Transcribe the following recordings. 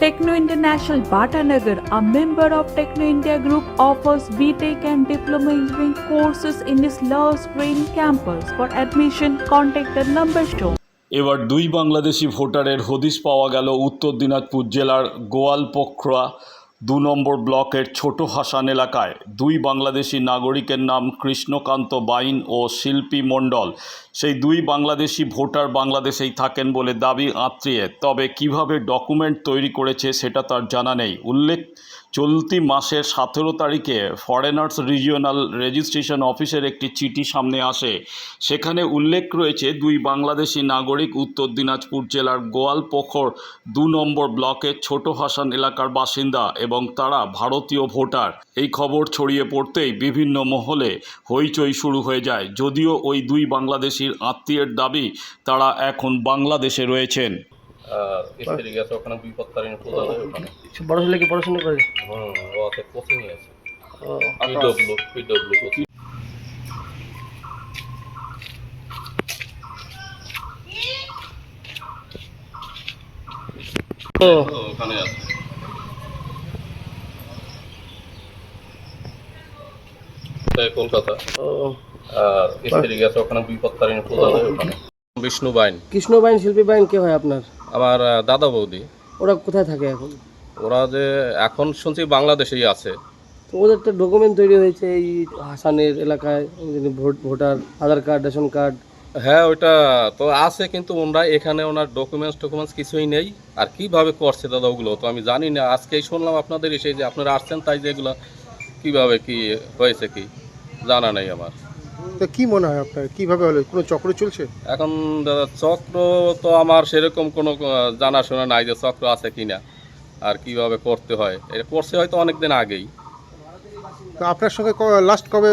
Techno International Bhatanagar, a member of Techno India Group, offers BTEC and Diploma Engineering courses in its Love Spring campus. For admission, contact the number shown. এবার দুই বাংলাদেশি ভোটারের হদিশ পাওয়া গেল উত্তর দিনাজপুর জেলার গোয়ালপোখরা দু নম্বর ব্লকের ছোট হাসান এলাকায় দুই বাংলাদেশি নাগরিকের নাম কৃষ্ণকান্ত বাইন ও শিল্পী মণ্ডল। সেই দুই বাংলাদেশি ভোটার বাংলাদেশেই থাকেন বলে দাবি আত্মীয় তবে কীভাবে ডকুমেন্ট তৈরি করেছে সেটা তার জানা নেই। উল্লেখ, চলতি মাসের সতেরো তারিখে ফরেনার্স রিজিওনাল রেজিস্ট্রেশন অফিসের একটি চিঠি সামনে আসে। সেখানে উল্লেখ রয়েছে, দুই বাংলাদেশি নাগরিক উত্তর দিনাজপুর জেলার গোয়ালপোখর দু নম্বর ব্লকের ছোট হাসান এলাকার বাসিন্দা এবং তারা ভারতীয় ভোটার। এই খবর ছড়িয়ে পড়তেই বিভিন্ন মহলে হইচই শুরু হয়ে যায়। যদিও ওই দুই বাংলাদেশির আত্মীয়ের দাবি তারা এখন বাংলাদেশে রয়েছেন। ওখানে হয় কি পড়াশোনা করে? ও আছে কোচিংয়ে আছে ও, পিডব্লিউ পিডব্লিউ কোচিং ও, ওখানে আছে তাই কলকাতা। ও, আর স্ত্রী গেছে ওখানে বিপত্তারিণী পূজা হয় ওখানে। বিষ্ণু বাইন কৃষ্ণ বাইন শিল্পী বাইন কে হয় আপনার? আমার দাদা বৌদি। ওরা কোথায় থাকে এখন? ওরা যে এখন শুনছি বাংলাদেশেই আছে। তো ওদের তো ডকুমেন্ট তৈরি হয়েছে এই হাসানের এলাকায় vote- voter Aadhaar card ration card. হ্যাঁ ওইটা তো আছে কিন্তু ওনারা এখানে ওনার ডকুমেন্টস টকুমেন্টস কিছুই নেই। আর কীভাবে করছে দাদা ওগুলো তো আমি জানি না। আজকেই শুনলাম আপনাদের এসে যে আপনারা আসছেন তাই যে এগুলো কীভাবে কি হয়েছে কি? জানা নেই আমার। তো কি মনে হয় আপনার? কীভাবে হলো? কোনো চক্র চলছে? এখন দাদা চক্র তো আমার সেরকম কোনো জানাশোনা নাই যে চক্র আছে কি না আর কীভাবে করতে হয়। এটা করছে হয়তো অনেক দিন আগেই। তো আপনার সঙ্গে লাস্ট কবে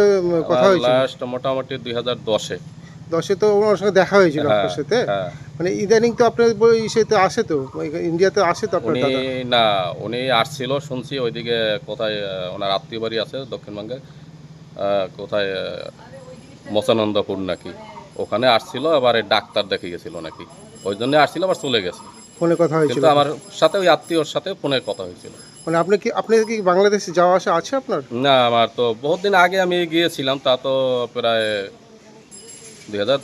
কথা হয়েছিল? লাস্ট মোটামুটি দুই হাজার দশে। দশে তো ওনার সঙ্গে দেখা হয়েছিল আপনার সাথে? হ্যাঁ। মানে ইদানিং তো আপনার ইসেতে আসে তো? ইন্ডিয়াতে আসে তো আপনার না উনি আসছিল শুনছি ওইদিকে কোথায় ওনার আত্মীয় বাড়ি আছে দক্ষিণবঙ্গে। কোথায় মচানন্দপুর নাকি? ওখানে আসছিল আবার ডাক্তার দেখে গেছিল নাকি। ওই জন্য আসছিল আবার চলে গেছে। ফোনে কথা হয়েছিল। কিন্তু আমার সাথে ওই আত্মীয়র সাথে ফোনে কথা হয়েছিল। মানে আপনি কি আপনি কি বাংলাদেশে যাওয়া আসা আছে আপনার? না আমার তো বহুত দিন আগে আমি গিয়েছিলাম তা তো প্রায় দুই হাজার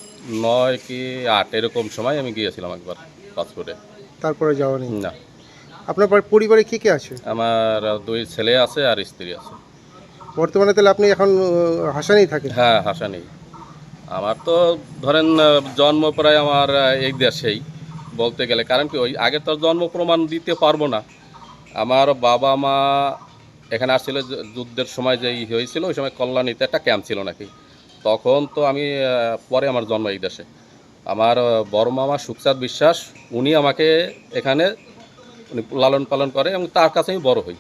নয় কি আট এরকম সময় আমি গিয়েছিলাম একবার পাসপোর্টে। তারপরে যাওয়া নেই। না। আপনার পরিবারে কে কে আছে? আমার দুই ছেলে আছে আর স্ত্রী আছে। বর্তমানে তাহলে আপনি এখন হাসানেই থাকেন। হ্যাঁ হাসা নেই আমার তো ধরেন জন্ম প্রায় আমার এই দেশেই। বলতে গেলে, কারণ কি, ওই আগে তো জন্ম প্রমাণ দিতে পারব না। আমার বাবা মা এখানে আসছিল যুদ্ধের সময় যে ই হয়েছিল, ওই সময় কল্যাণীতে একটা ক্যাম্প ছিল নাকি। তখন তো আমি পরে আমার জন্ম এই দেশে। আমার বড় মামা সুখচাঁদ বিশ্বাস, উনি আমাকে এখানে উনি লালন পালন করে এবং তার কাছে আমি বড় হই।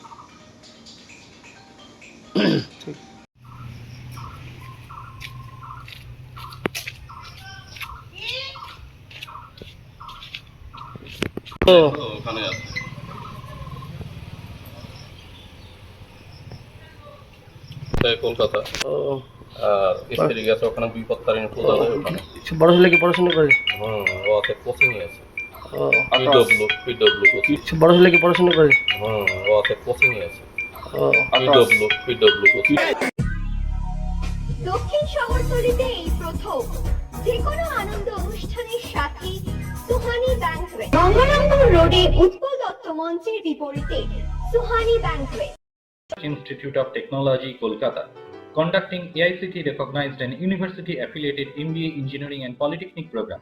ওখানে আছে কলকাতা। আর স্ত্রী গেছে ওখানে বিপত্তারিণী পূজা হয় ওখানে। বড় ছেলে কি পড়াশোনা করে? হুম ও আছে আছে। ও, পিডব্লিউ পিডব্লিউ কোচিং বড় ছেলে কি পড়াশোনা করে? হুম ও আছে কোচিংয়ে আছে। দক্ষিণ এই প্রথম যে কোনো আনন্দ অনুষ্ঠানের ব্যাংক গঙ্গানন্দন রোডে উৎপল দত্ত মঞ্চের বিপরীতে Suhani bank institute of technology Kolkata conducting AICTE recognised and engineering and polytechnic program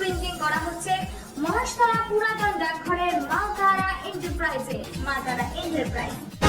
printing করা হচ্ছে মহাশতলা পুরাতন ডাকঘরের মা তারা এন্টারপ্রাইজে মা তারা এন্টারপ্রাইজ